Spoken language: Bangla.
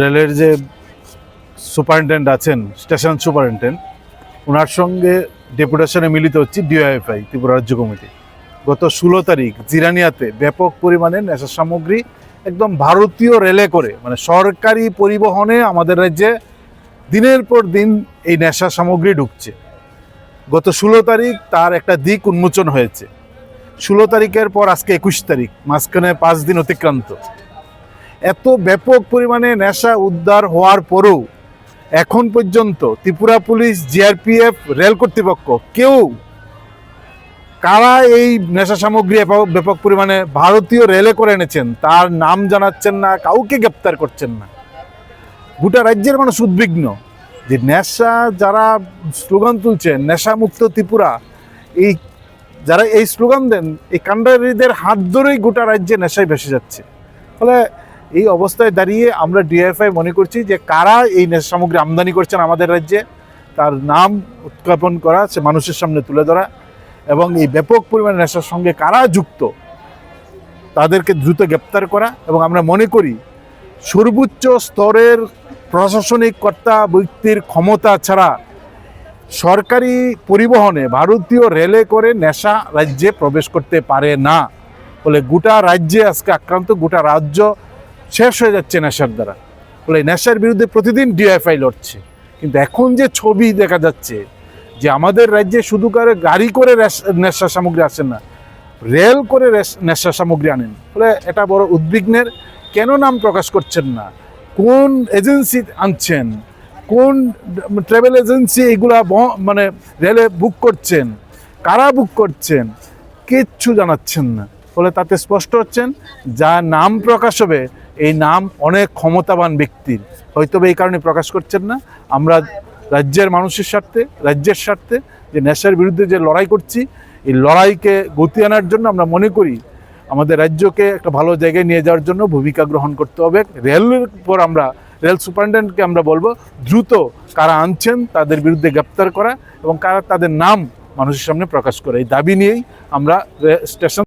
রেলের যে সুপারিনটেন্ডেন্ট আছেন, স্টেশন সুপারিনটেন্ডেন্ট ওনার সঙ্গে ডেপুটেশনে মিলিত হচ্ছে ডিওএফআই ত্রিপুরা রাজ্য কমিটি। গত ষোলো তারিখ জিরানিয়াতে ব্যাপক পরিমাণে নেশা সামগ্রী একদম ভারতীয় রেলে করে মানে সরকারি পরিবহনে আমাদের রাজ্যে দিনের পর দিন এই নেশা সামগ্রী ঢুকছে। গত ষোলো তারিখ তার একটা দিক উন্মোচন হয়েছে। ষোলো তারিখের পর আজকে একুশ তারিখ, মাঝখানে পাঁচ দিন অতিক্রান্ত। এত ব্যাপক পরিমাণে নেশা উদ্ধার হওয়ার পরেও এখন পর্যন্ত ত্রিপুরা পুলিশ, জিআরপিএফ, রেল কর্তৃপক্ষ, কেউ কারা এই নেশা সামগ্রী ব্যাপক- পরিমাণে ভারতীয় রেলে করে এনেছেন, তার নাম জানাচ্ছেন না, কাউকে গ্রেপ্তার করছেন না। গোটা রাজ্যের মানুষ উদ্বিগ্ন যে নেশা যারা স্লোগান তুলছেন নেশামুক্ত ত্রিপুরা, এই যারা এই স্লোগান দেন, এই কাণ্ডারীদের হাত ধরেই গোটা রাজ্যে নেশায় ভেসে যাচ্ছে। ফলে এই অবস্থায় দাঁড়িয়ে আমরা ডিএফআই মনে করছি যে কারা এই নেশা সামগ্রী আমদানি করছেন আমাদের রাজ্যে, তার নাম উৎক্ষেপণ করা, সে মানুষের সামনে তুলে ধরা এবং এই ব্যাপক পরিমাণে নেশার সঙ্গে কারা যুক্ত, তাদেরকে দ্রুত গ্রেপ্তার করা এবং আমরা মনে করি সর্বোচ্চ স্তরের প্রশাসনিক কর্তা ব্যক্তির ক্ষমতা ছাড়া সরকারি পরিবহনে ভারতীয় রেলে করে নেশা রাজ্যে প্রবেশ করতে পারে না। ফলে গোটা রাজ্যে আজকে আক্রান্ত গোটা রাজ্য শেষ হয়ে যাচ্ছে নেশার দ্বারা। ফলে নেশার বিরুদ্ধে প্রতিদিন ডিএফআই লড়ছে। কিন্তু এখন যে ছবি দেখা যাচ্ছে, যে আমাদের রাজ্যে শুধু করে গাড়ি করে নেশা সামগ্রী আসেন না, রেল করে নেশা সামগ্রী আনেন। ফলে এটা বড় উদ্বিগ্নের কেন নাম প্রকাশ করছেন না? কোন এজেন্সি আনছেন? কোন ট্রাভেল এজেন্সি এগুলা মানে রেলে বুক করছেন? কারা বুক করছেন? কিচ্ছু জানাচ্ছেন না। ফলে তাতে স্পষ্ট হচ্ছেন, যা নাম প্রকাশ হবে এই নাম অনেক ক্ষমতাবান ব্যক্তির। হয়তো এই কারণে প্রকাশ করছেন না। আমরা রাজ্যের মানুষের স্বার্থে, রাজ্যের স্বার্থে যে নেশার বিরুদ্ধে যে লড়াই করছি, এই লড়াইকে গতি আনার জন্য আমরা মনে করি আমাদের রাজ্যকে একটা ভালো জায়গায় নিয়ে যাওয়ার জন্য ভূমিকা গ্রহণ করতে হবে। রেলের পর আমরা, রেল সুপারিনটেন্ডেন্টকে আমরা বলব, দ্রুত কারা আনছেন তাদের বিরুদ্ধে গ্রেপ্তার করা এবং কারা তাদের নাম মানুষের সামনে প্রকাশ করা। এই দাবি নিয়েই আমরা স্টেশন